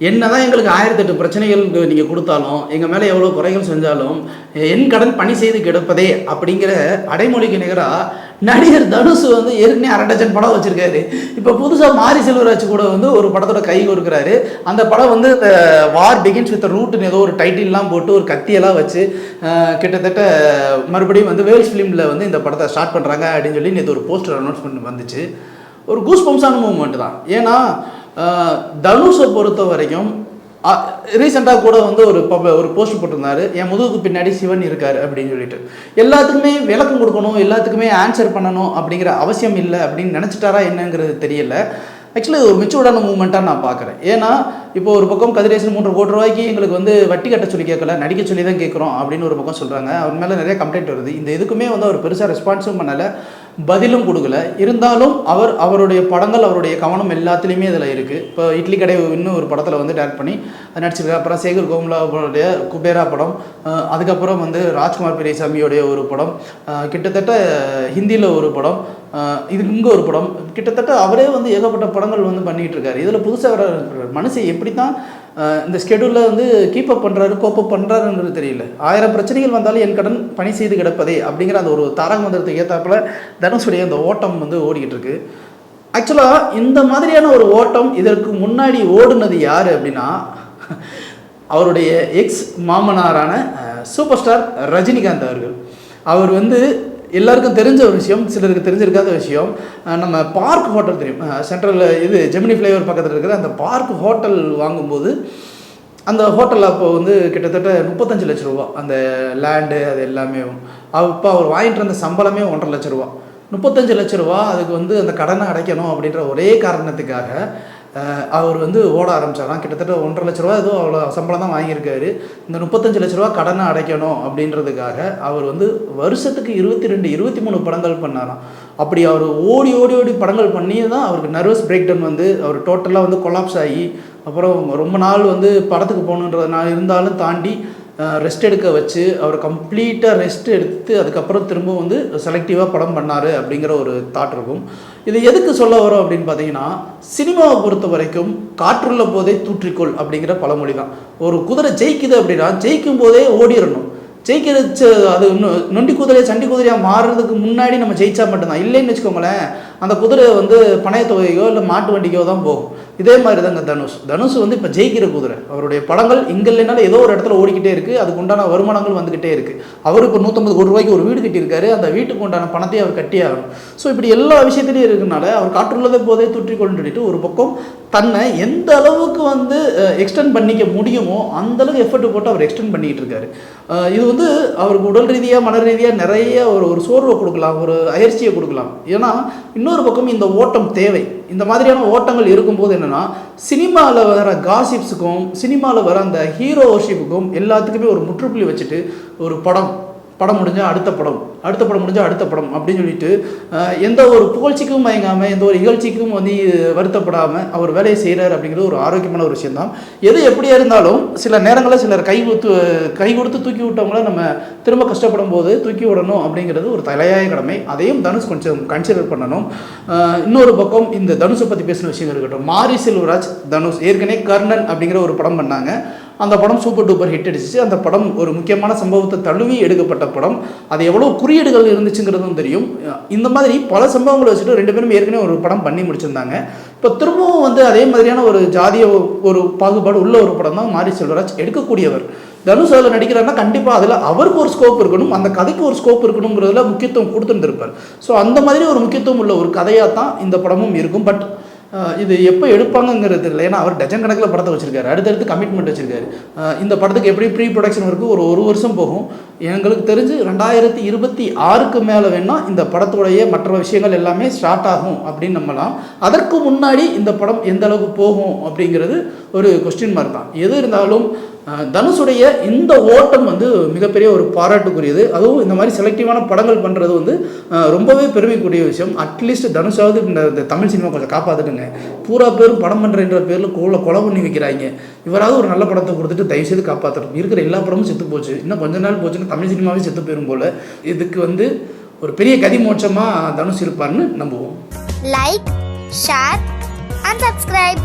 என்னதான் எங்களுக்கு ஆயிரத்தெட்டு பிரச்சனைகள் நீங்கள் கொடுத்தாலும் எங்கள் மேலே எவ்வளோ குறைகள் செஞ்சாலும் என் கடன் பணி செய்து கிடப்பதே அப்படிங்கிற அடைமொழிக்கு நிகராக நடிகர் தனுஷ் வந்து ஏற்கனவே அரை டஜன் படம் வச்சிருக்காரு. இப்போ புதுசாக மாரி செல்வராஜ் கூட வந்து ஒரு படத்தோட கை கொடுக்குறாரு. அந்த படம் வந்து இந்த வார் பிகின்ஸ் வித் ரூட்னு ஏதோ ஒரு டைட்டில்லாம் போட்டு ஒரு கத்தியெல்லாம் வச்சு கிட்டத்தட்ட மறுபடியும் வந்து வேல்ஸ் ஃபிலிமில் வந்து இந்த படத்தை ஸ்டார்ட் பண்ணுறாங்க அப்படின்னு சொல்லி நேற்று ஒரு போஸ்டர் அனௌன்ஸ்மெண்ட் வந்துச்சு. ஒரு கூஸ் பம்சான மூமெண்ட் தான். ஏன்னா தனுஷை பொறுத்த வரைக்கும் ரீசெண்டாக கூட வந்து ஒரு ஒரு போஸ்ட் போட்டிருந்தாரு. என் முதுகுக்கு பின்னாடி சிவன் இருக்கார் அப்படின்னு சொல்லிட்டு. எல்லாத்துக்குமே விளக்கம் கொடுக்கணும் எல்லாத்துக்குமே ஆன்சர் பண்ணணும் அப்படிங்கிற அவசியம் இல்லை அப்படின்னு நினச்சிட்டாரா என்னங்கிறது தெரியல. ஆக்சுவலி ஒரு மெச்சூர்டான மூமெண்ட்டாக நான் பார்க்குறேன். ஏன்னா இப்போ ஒரு பக்கம் கதிரேசன் மூன்று கோடி ரூபாய்க்கு எங்களுக்கு வந்து வட்டி கட்ட சொல்லி கேட்கல நடிக்க சொல்லி தான் கேட்குறோம் அப்படின்னு ஒரு பக்கம் சொல்கிறாங்க அவர் மேலே நிறைய கம்ப்ளைண்ட் வருது. இந்த இதுக்குமே வந்து அவர் பெருசாக ரெஸ்பான்ஸும் பண்ணலை. பதிலும் கொடுக்கல. இருந்தாலும் அவர் அவருடைய படங்கள் அவருடைய கவனம் எல்லாத்துலேயுமே இதில் இருக்குது இப்போ இட்லி கடை இன்னும் ஒரு படத்தில் வந்து டேரக்ட் பண்ணி நடிச்சிருக்காரு. அப்புறம் சேகர் கோம்லாவுடைய குபேரா படம். அதுக்கப்புறம் வந்து ராஜ்குமார் பெரியசாமியோடைய ஒரு படம். கிட்டத்தட்ட ஹிந்தியில் ஒரு படம். இது இங்கே ஒரு படம். கிட்டத்தட்ட அவரே வந்து ஏகப்பட்ட படங்கள் வந்து பண்ணிகிட்டு இருக்காரு. இதில் புதுசாக வர மனுஷன் எப்படி தான் இந்த ஸ்கெடியூலில் வந்து கீப் அப் பண்ணுறாரு கோப் அப் பண்ணுறாருன்றது தெரியல. ஆயிரம் பிரச்சனைகள் வந்தாலும் என் கடன் பணி செய்து கிடப்பதே அப்படிங்கிற அந்த ஒரு தாரக மந்திரத்துக்கு ஏற்றாப்பில் தனுஷுடைய அந்த ஓட்டம் வந்து ஓடிக்கிட்டு இருக்கு. ஆக்சுவலாக இந்த மாதிரியான ஒரு ஓட்டம் இதற்கு முன்னாடி ஓடுனது யார் அப்படின்னா அவருடைய எக்ஸ் மாமனாரான சூப்பர் ஸ்டார் ரஜினிகாந்த் அவர்கள். அவர் வந்து எல்லாருக்கும் தெரிஞ்ச ஒரு விஷயம் சிலருக்கு தெரிஞ்சிருக்காத விஷயம். நம்ம பார்க் ஹோட்டல் தெரியும். சென்ட்ரல் இது ஜெமினி ஃப்ளேவர் பக்கத்தில் இருக்கிற அந்த பார்க் ஹோட்டல் வாங்கும்போது அந்த ஹோட்டலில் அப்போ வந்து கிட்டத்தட்ட முப்பத்தஞ்சு லட்ச ரூபா. அந்த லேண்டு அது எல்லாமே. அப்போ அவர் வாங்கிட்டு இருந்த சம்பளமே ஒன்றரை லட்ச ரூபா. முப்பத்தஞ்சு லட்ச ரூபா அதுக்கு வந்து அந்த கடனை அடைக்கணும் அப்படின்ற ஒரே காரணத்துக்காக அவர் வந்து ஓட ஆரம்பித்தாராம் கிட்டத்தட்ட ஒன்றரை லட்ச ரூபா ஏதோ அவ்வளோ சம்பளம் தான் வாங்கியிருக்காரு. இந்த முப்பத்தஞ்சு லட்ச ரூபா கடனை அடைக்கணும் அப்படின்றதுக்காக அவர் வந்து வருஷத்துக்கு இருபத்தி ரெண்டு இருபத்தி மூணு படங்கள் பண்ணாராம். அப்படி அவர் ஓடி ஓடி ஓடி படங்கள் பண்ணி தான் அவருக்கு நர்வஸ் பிரேக் டவுன் வந்து அவர் டோட்டலாக வந்து கொலாப்ஸ் ஆகி அப்புறம் ரொம்ப நாள் வந்து படத்துக்கு போகணுன்றதுனால இருந்தாலும் தாண்டி ரெஸ்ட் எடுக்க வச்சு அவர் கம்ப்ளீட்டாக ரெஸ்ட் எடுத்து அதுக்கப்புறம் திரும்ப வந்து செலக்டிவாக படம் பண்ணார் அப்படிங்கிற ஒரு தாட் இருக்கும். இது எதுக்கு சொல்ல வரோம் அப்படின்னு பார்த்தீங்கன்னா சினிமாவை பொறுத்த வரைக்கும் காற்றுள்ள போதே தூற்றிக்கொள் அப்படிங்கிற பழமொழி தான் ஒரு குதிரை ஜெயிக்குது அப்படின்னா ஜெயிக்கும் போதே ஓடிடணும் ஜெயிக்கிறது அது நொண்டி குதிரை சண்டி குதிரையாக மாறுறதுக்கு முன்னாடி நம்ம ஜெயிச்சா மட்டும்தான். இல்லைன்னு வச்சுக்கோங்களேன் அந்த குதிரை வந்து பணைய தொகையோ இல்லை மாட்டு வண்டிக்கோ தான் போகும். இதே மாதிரி தாங்க தனுஷ். தனுஷ் வந்து இப்போ ஜெயிக்கிற குதிரை. அவருடைய படங்கள் இங்கே இல்லைனாலும் ஏதோ ஒரு இடத்துல ஓடிக்கிட்டே இருக்குது அதுக்கு உண்டான வருமானங்கள் வந்துக்கிட்டே இருக்குது அவர் இப்போ நூற்றம்பது கோடி ரூபாய்க்கு ஒரு வீடு கட்டியிருக்காரு. அந்த வீட்டுக்கு உண்டான பணத்தையும் அவர் கட்டி ஆகணும். ஸோ இப்படி எல்லா விஷயத்துலையும் இருக்கனால அவர் காற்றுள்ளதை போதே தூற்றிக்கொண்டுட்டு சொல்லிட்டு ஒரு பக்கம் தன்னை எந்த அளவுக்கு வந்து எக்ஸ்டெண்ட் பண்ணிக்க முடியுமோ அந்தளவுக்கு எஃபர்ட் போட்டு அவர் எக்ஸ்டெண்ட் பண்ணிக்கிட்டு இருக்காரு. இது வந்து அவருக்கு உடல் ரீதியாக மன ரீதியாக நிறைய ஒரு ஒரு சோர்வை கொடுக்கலாம். ஒரு அயற்சியை கொடுக்கலாம். ஏன்னா இன்னொரு பக்கம் இந்த ஓட்டம் தேவை. இந்த மாதிரியான ஓட்டங்கள் இருக்கும்போது என்ன என்னென்னா சினிமாவில் வர காசிப்ஸுக்கும் சினிமாவில் வர அந்த ஹீரோ ஒர்ஷிப்புக்கும் எல்லாத்துக்குமே ஒரு முற்றுப்புள்ளி வச்சுட்டு ஒரு படம். படம் முடிஞ்சால் அடுத்த படம் அடுத்த படம் முடிஞ்சால் அடுத்த படம் அப்படின்னு சொல்லிட்டு எந்த ஒரு புகழ்ச்சிக்கும் மயங்காமல் எந்த ஒரு இகழ்ச்சிக்கும் வந்து வருத்தப்படாமல் அவர் வேலையை செய்கிறார் அப்படிங்கிறது ஒரு ஆரோக்கியமான ஒரு விஷயம்தான். எது எப்படியா இருந்தாலும் சில நேரங்களில் சிலர் கை கொடுத்து கை கொடுத்து தூக்கி விட்டவங்கள நம்ம திரும்ப கஷ்டப்படும் போது தூக்கி விடணும் அப்படிங்கிறது ஒரு தலையாய கடமை. அதையும் தனுஷ் கொஞ்சம் கன்சிடர் பண்ணணும். இன்னொரு பக்கம் இந்த தனுஷை பற்றி பேசின விஷயம் இருக்கட்டும். மாரி செல்வராஜ் தனுஷ் ஏற்கனவே கர்ணன் அப்படிங்கிற ஒரு படம் பண்ணாங்க. அந்த படம் சூப்பர் டூப்பர் ஹிட் அடிச்சிச்சு. அந்த படம் ஒரு முக்கியமான சம்பவத்தை தழுவி எடுக்கப்பட்ட படம். அது எவ்வளோ குறியீடுகள் இருந்துச்சுங்கிறதும் தெரியும். இந்த மாதிரி பல சம்பவங்களை வச்சுட்டு ரெண்டு பேரும் ஏற்கனவே ஒரு படம் பண்ணி முடிச்சிருந்தாங்க. இப்போ திரும்பவும் வந்து அதே மாதிரியான ஒரு ஜாதிய ஒரு பாகுபாடு உள்ள ஒரு படம் தான் மாரி செல்வராஜ் எடுக்கக்கூடியவர். தனுஷ் அதில் நடிக்கிறாருன்னா கண்டிப்பாக அதில் அவருக்கு ஒரு ஸ்கோப் இருக்கணும் அந்த கதைக்கு ஒரு ஸ்கோப் இருக்கணுங்கிறதுல முக்கியத்துவம் கொடுத்துருந்துருப்பார். ஸோ அந்த மாதிரி ஒரு முக்கியத்துவம் உள்ள ஒரு கதையாக தான் இந்த படமும் இருக்கும். பட் இது எப்போ எடுப்பாங்கங்கிறது இல்லை. ஏன்னா அவர் டஜன் கணக்கில் படத்தை வச்சிருக்காரு. அடுத்தடுத்து கமிட்மெண்ட் வச்சிருக்காரு. இந்த படத்துக்கு எப்படி ப்ரீ ப்ரொடக்ஷன் ஒர்க்கு ஒரு ஒரு வருஷம் போகும். எங்களுக்கு தெரிஞ்சு ரெண்டாயிரத்தி இருபத்தி ஆறுக்கு மேலே வேணால் இந்த படத்துடைய மற்ற விஷயங்கள் எல்லாமே ஸ்டார்ட் ஆகும் அப்படின்னு நம்பலாம். அதற்கு முன்னாடி இந்த படம் எந்த அளவுக்கு போகும் அப்படிங்கிறது ஒரு கொஸ்டின் மார்க் தான். எது இருந்தாலும் தனுஷுடைய இந்த ஓட்டம் வந்து மிகப்பெரிய ஒரு பாராட்டுக்குரியது. அதுவும் இந்த மாதிரி செலக்டிவான படங்கள் பண்ணுறது வந்து ரொம்பவே பெருமைக்குரிய விஷயம். அட்லீஸ்ட் தனுஷாவது இந்த தமிழ் சினிமா கொஞ்சம் காப்பாற்றுட்டுங்க பூரா பேரும் படம் பண்ணுறன்ற பேரில் கோல கொலை பண்ணி வைக்கிறாங்க. இவராவது ஒரு நல்ல படத்தை கொடுத்துட்டு தயவுசெய்து காப்பாற்றணும் இருக்கிற எல்லா படமும் செத்து போச்சு. இன்னும் கொஞ்ச நாள் போச்சுன்னா தமிழ் சினிமாவே செத்து போயிடும் போல். இதுக்கு வந்து ஒரு பெரிய கதிமோட்சமாக தனுஷ் இருப்பார்னு நம்புவோம். Like share and subscribe